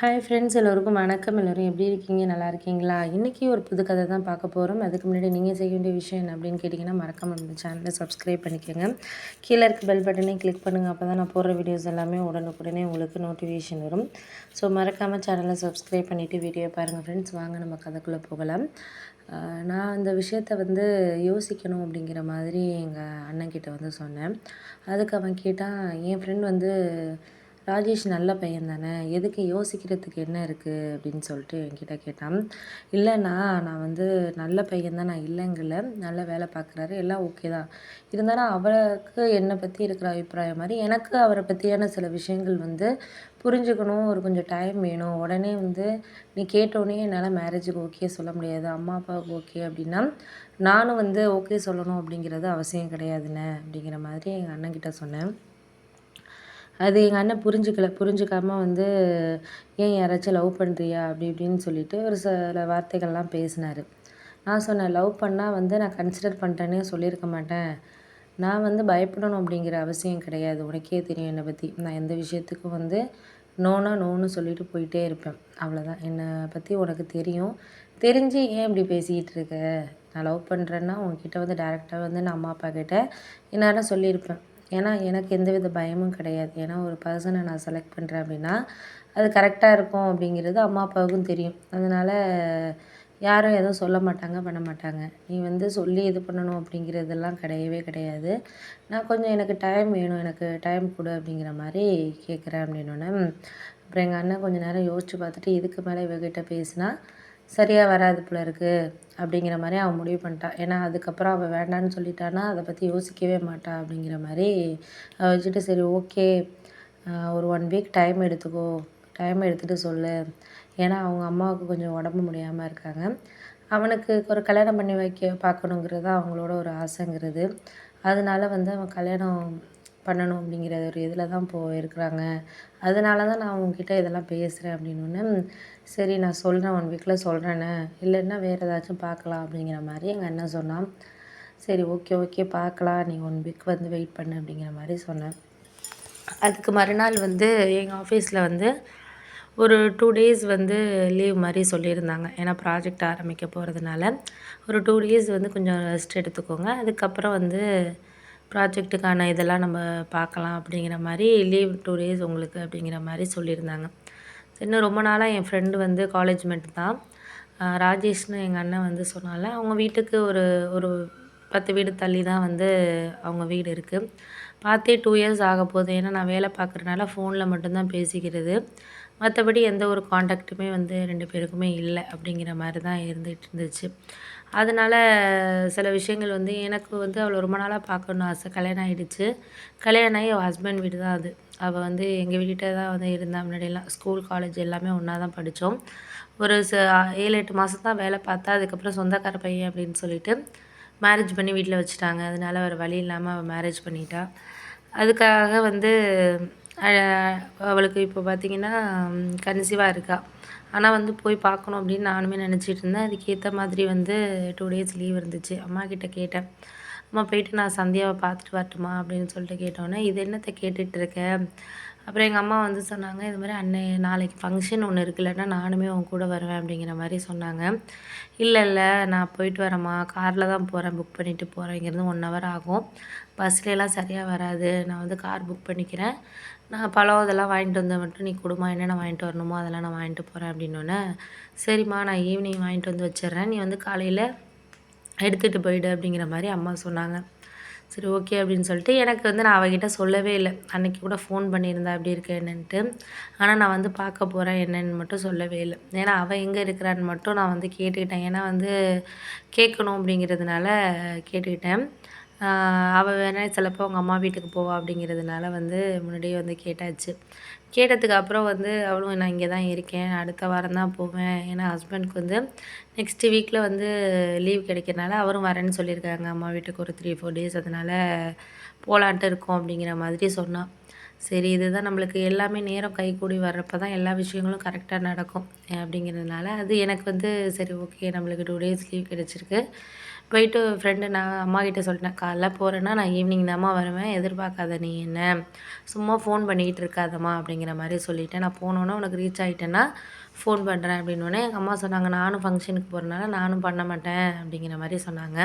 Hi friends எல்லோருக்கும் வணக்கம். எல்லோரும் எப்படி இருக்கீங்க? நல்லா இருக்கீங்களா? இன்றைக்கி ஒரு புது கதை தான் பார்க்க போகிறோம் அதுக்கு முன்னாடி நீங்கள் செய்ய வேண்டிய விஷயம் என்ன அப்படின்னு கேட்டிங்கன்னா மறக்காமல் நம்ம சேனலை சப்ஸ்கிரைப் பண்ணிக்கோங்க. கீழே இருக்க பெல் பட்டனே கிளிக் பண்ணுங்கள் அப்போ தான் நான் போடுற வீடியோஸ் எல்லாமே உடனுக்குடனே உங்களுக்கு நோட்டிஃபிகேஷன் வரும். ஸோ மறக்காமல் சேனலை சப்ஸ்கிரைப் பண்ணிவிட்டு வீடியோ பாருங்கள் ஃப்ரெண்ட்ஸ் வாங்க நம்ம கதைக்குள்ளே போகலாம். நான் அந்த விஷயத்த வந்து யோசிக்கணும் அப்படிங்கிற மாதிரி எங்கள் அண்ணன்கிட்ட வந்து சொன்னேன். அதுக்கு அவன் கேட்டால் என் ஃப்ரெண்ட் வந்து ராஜேஷ் நல்ல பையன் தானே? எதுக்கு யோசிக்கிறதுக்கு என்ன இருக்குது அப்படின்னு சொல்லிட்டு என்கிட்ட கேட்டான். இல்லைண்ணா நான் வந்து நல்ல பையன் தான் நான் இல்லைங்கல நல்ல வேலை பார்க்குறாரு எல்லாம் ஓகே தான். இருந்தாலும் அவருக்கு என்னை பற்றி இருக்கிற அபிப்பிராயம் மாதிரி எனக்கு அவரை பற்றியான சில விஷயங்கள் வந்து புரிஞ்சுக்கணும் ஒரு கொஞ்சம் டைம் வேணும். உடனே வந்து நீ கேட்டோடனே என்னால் மேரேஜுக்கு ஓகே சொல்ல முடியாது. அம்மா அப்பாவுக்கு ஓகே அப்படின்னா நானும் வந்து ஓகே சொல்லணும் அப்படிங்கிறது அவசியம் கிடையாதுண்ணே அப்படிங்கிற மாதிரி எங்கள் அண்ணன்கிட்ட சொன்னேன். அது எங்கள் அண்ணன் புரிஞ்சுக்கல புரிஞ்சுக்காமல் வந்து ஏன் யாராச்சும் லவ் பண்ணுறியா அப்படி இப்படின்னு சொல்லிட்டு ஒரு சில வார்த்தைகள்லாம் பேசினார். நான் சொன்னேன் லவ் பண்ணால் வந்து நான் கன்சிடர் பண்ணிட்டேன்னே சொல்லியிருக்க மாட்டேன். நான் வந்து பயப்படணும் அப்படிங்கிற அவசியம் கிடையாது. உனக்கே தெரியும் என்னை பற்றி நான் எந்த விஷயத்துக்கும் வந்து நோனா நோன்னு சொல்லிட்டு போயிட்டே இருப்பேன். அவ்வளோதான் என்னை பற்றி உனக்கு தெரியும். தெரிஞ்சு ஏன் இப்படி பேசிக்கிட்டு இருக்க? நான் லவ் பண்ணுறேன்னா உங்ககிட்ட வந்து டேரெக்டாக வந்து நான் அம்மா அப்பா கிட்ட என்னால் சொல்லியிருப்பேன். ஏன்னா எனக்கு எந்தவித பயமும் கிடையாது. ஏன்னா ஒரு பர்சனை நான் செலக்ட் பண்ணுறேன் அப்படின்னா அது கரெக்டாக இருக்கும் அப்படிங்கிறது அம்மா அப்பாவுக்கும் தெரியும். அதனால் யாரும் எதுவும் சொல்ல மாட்டாங்க பண்ண மாட்டாங்க. நீ வந்து சொல்லி இது பண்ணணும் அப்படிங்கிறதெல்லாம் கிடையவே கிடையாது. நான் கொஞ்சம் எனக்கு டைம் வேணும் எனக்கு டைம் கொடு அப்படிங்கிற மாதிரி கேட்குறேன் அப்படின்னோடனே அப்புறம் எங்கள் அண்ணன் கொஞ்சம் நேரம் யோசித்து பார்த்துட்டு இதுக்கு மேலே இவகிட்ட பேசினா சரியாக வராது போல இருக்குது அப்படிங்கிற மாதிரி அவன் முடிவு பண்ணிட்டான். ஏன்னா அதுக்கப்புறம் அவள் வேண்டான்னு சொல்லிட்டான்னா அதை பற்றி யோசிக்கவே மாட்டா அப்படிங்கிற மாதிரி அவள் வச்சுட்டு சரி ஓகே. ஒரு ஒன் வீக் டைம் எடுத்துக்கோ. டைம் எடுத்துகிட்டு சொல்லு. ஏன்னா அவங்க அம்மாவுக்கு கொஞ்சம் உடம்பு முடியாமல் இருக்காங்க. அவனுக்கு ஒரு கல்யாணம் பண்ணி வைக்க பார்க்கணுங்கிறது தான் அவங்களோட ஒரு ஆசைங்கிறது. அதனால வந்து அவன் கல்யாணம் பண்ணணும் அப்படிங்கிற ஒரு இதில் தான் இப்போ இருக்கிறாங்க. அதனால தான் நான் உங்ககிட்ட இதெல்லாம் பேசுகிறேன் அப்படின்னு சரி நான் சொல்கிறேன் ஒன் வீக்கில் சொல்கிறேன்னு இல்லைன்னா வேறு ஏதாச்சும் பார்க்கலாம் அப்படிங்கிற மாதிரி எங்கள் அண்ணன் சொன்னான். சரி ஓகே ஓகே பார்க்கலாம். நீ ஒன் வீக் வந்து வெயிட் பண்ணு அப்படிங்கிற மாதிரி சொன்னேன். அதுக்கு மறுநாள் வந்து எங்கள் ஆஃபீஸில் வந்து ஒரு டூ டேஸ் வந்து லீவ் மாதிரி சொல்லியிருந்தாங்க. ஏன்னா ப்ராஜெக்ட் ஆரம்பிக்க போகிறதுனால ஒரு டூ டேஸ் வந்து கொஞ்சம் ரெஸ்ட் எடுத்துக்கோங்க. அதுக்கப்புறம் வந்து ப்ராஜெக்ட்டுக்கான இதெல்லாம் நம்ம பார்க்கலாம் அப்படிங்கிற மாதிரி லீவ் டூ டேஸ் உங்களுக்கு அப்படிங்கிற மாதிரி சொல்லியிருந்தாங்க. இன்னும் ரொம்ப நாளாக என் ஃப்ரெண்டு வந்து காலேஜ் மெட் தான். ராஜேஷ்னு எங்கள் அண்ணன் வந்து சொன்னால அவங்க வீட்டுக்கு ஒரு ஒரு பத்து வீடு தள்ளி தான் வந்து அவங்க வீடு இருக்குது பார்த்தே டூ இயர்ஸ் ஆக போகுது. ஏன்னா நான் வேலை பார்க்குறனால ஃபோனில் மட்டும்தான் பேசிக்கிறது. மற்றபடி எந்த ஒரு காண்டாக்ட்டுமே வந்து ரெண்டு பேருக்குமே இல்லை அப்படிங்கிற மாதிரி தான் இருந்துகிட்டு இருந்துச்சு. அதனால் சில விஷயங்கள் வந்து எனக்கு வந்து அவளை ரொம்ப நாளாக பார்க்கணுன்னு ஆசை. கல்யாணம் ஆகிடுச்சு கல்யாணம் ஆகி அவள் ஹஸ்பண்ட் வீடு தான் அது. அவள் வந்து எங்கள் வீட்டை தான் வந்து இருந்தால் முன்னாடியெல்லாம் ஸ்கூல் காலேஜ் எல்லாமே ஒன்றா தான் படித்தோம். ஒரு ச ஏழு எட்டு மாதம் தான் வேலை பார்த்தா அதுக்கப்புறம் சொந்தக்கார பையன் அப்படின்னு சொல்லிட்டு மேரேஜ் பண்ணி வீட்டில் வச்சுட்டாங்க. அதனால ஒரு வழி இல்லாமல் அவள் மேரேஜ் பண்ணிட்டா. அதுக்காக வந்து அவளுக்கு இப்போ பார்த்திங்கன்னா கன்சீவாக இருக்கா. ஆனால் வந்து போய் பார்க்கணும் அப்படின்னு நானுமே நினச்சிட்டு இருந்தேன். அதுக்கேற்ற மாதிரி வந்து டூ டேஸ் லீவ் இருந்துச்சு. அம்மா கிட்டே கேட்டேன். அம்மா போயிட்டு நான் சந்தியாவை பார்த்துட்டு வரட்டுமா அப்படின்னு சொல்லிட்டு கேட்டோன்னே இது என்னத்தை கேட்டுட்ருக்க? அப்புறம் எங்கள் அம்மா வந்து சொன்னாங்க இது மாதிரி அன்னை நாளைக்கு ஃபங்க்ஷன் ஒன்று இருக்குல்லன்னா நானுமே உன் கூட வருவேன் அப்படிங்கிற மாதிரி சொன்னாங்க. இல்லை இல்லை நான் போயிட்டு வரேம்மா. காரில் தான் போகிறேன் புக் பண்ணிவிட்டு போகிறேன் இங்கேருந்து ஒன் ஹவர் ஆகும். பஸ்லலாம் சரியாக வராது. நான் வந்து கார் புக் பண்ணிக்கிறேன். நான் பழம் இதெல்லாம் வாங்கிட்டு வந்தால் மட்டும் நீ கொடுமா என்னென்ன வாங்கிட்டு வரணுமோ அதெல்லாம் நான் வாங்கிட்டு போகிறேன் அப்படின்னோடனே சரிம்மா நான் ஈவினிங் வாங்கிட்டு வந்து வச்சிடுறேன். நீ வந்து காலையில் எடுத்துகிட்டு போயிடு அப்படிங்கிற மாதிரி அம்மா சொன்னாங்க. சரி ஓகே அப்படின்னு சொல்லிட்டு எனக்கு வந்து நான் அவகிட்ட சொல்லவே இல்லை. அன்றைக்கி கூட ஃபோன் பண்ணியிருந்தா அப்படி இருக்க என்னன்ட்டு. ஆனால் நான் வந்து பார்க்க போகிறேன் என்னன்னு மட்டும் சொல்லவே இல்லை. ஏன்னா அவள் எங்கே இருக்கிறான்னு மட்டும் நான் வந்து கேட்டுக்கிட்டேன். ஏன்னா வந்து கேட்கணும் அப்படிங்கிறதுனால கேட்டுக்கிட்டேன். அவள் வேணால் சிலப்போ அவங்க அம்மா வீட்டுக்கு போவா அப்படிங்கிறதுனால வந்து முன்னாடியே வந்து கேட்டாச்சு. கேட்டதுக்கு அப்புறம் வந்து அவளும் நான் இங்கே தான் இருக்கேன். அடுத்த வாரம் தான் போவேன். ஏன்னா ஹஸ்பண்ட்க்கு வந்து நெக்ஸ்ட்டு வீக்கில் வந்து லீவ் கிடைக்கிறனால அவரும் வரேன்னு சொல்லியிருக்காங்க. அம்மா வீட்டுக்கு ஒரு த்ரீ ஃபோர் டேஸ் அதனால் போகலான்ட்டு இருக்கோம். அப்படிங்கிற மாதிரி சொன்னான். சரி இதுதான் நம்மளுக்கு எல்லாமே நேரம் கைகூடி வர்றப்ப தான் எல்லா விஷயங்களும் கரெக்டாக நடக்கும் அப்படிங்கிறதுனால அது எனக்கு வந்து சரி ஓகே நம்மளுக்கு டூ டேஸ் லீவ் கிடச்சிருக்கு. போயிட்டு ஃப்ரெண்டு நான் அம்மா கிட்டே சொல்லிட்டேன் காலைல போகிறேன்னா நான் ஈவினிங் தாம்மா வருவேன் எதிர்பார்க்காத நீ என்ன? சும்மா ஃபோன் பண்ணிக்கிட்டு இருக்காதம்மா அப்படிங்கிற மாதிரி சொல்லிவிட்டேன் நான் போனோன்னே உனக்கு ரீச் ஆகிட்டேன்னா ஃபோன் பண்ணுறேன் அப்படின்னோடனே எங்கள் அம்மா சொன்னாங்க நானும் ஃபங்க்ஷனுக்கு போகிறனால நானும் பண்ண மாட்டேன் அப்படிங்கிற மாதிரி சொன்னாங்க.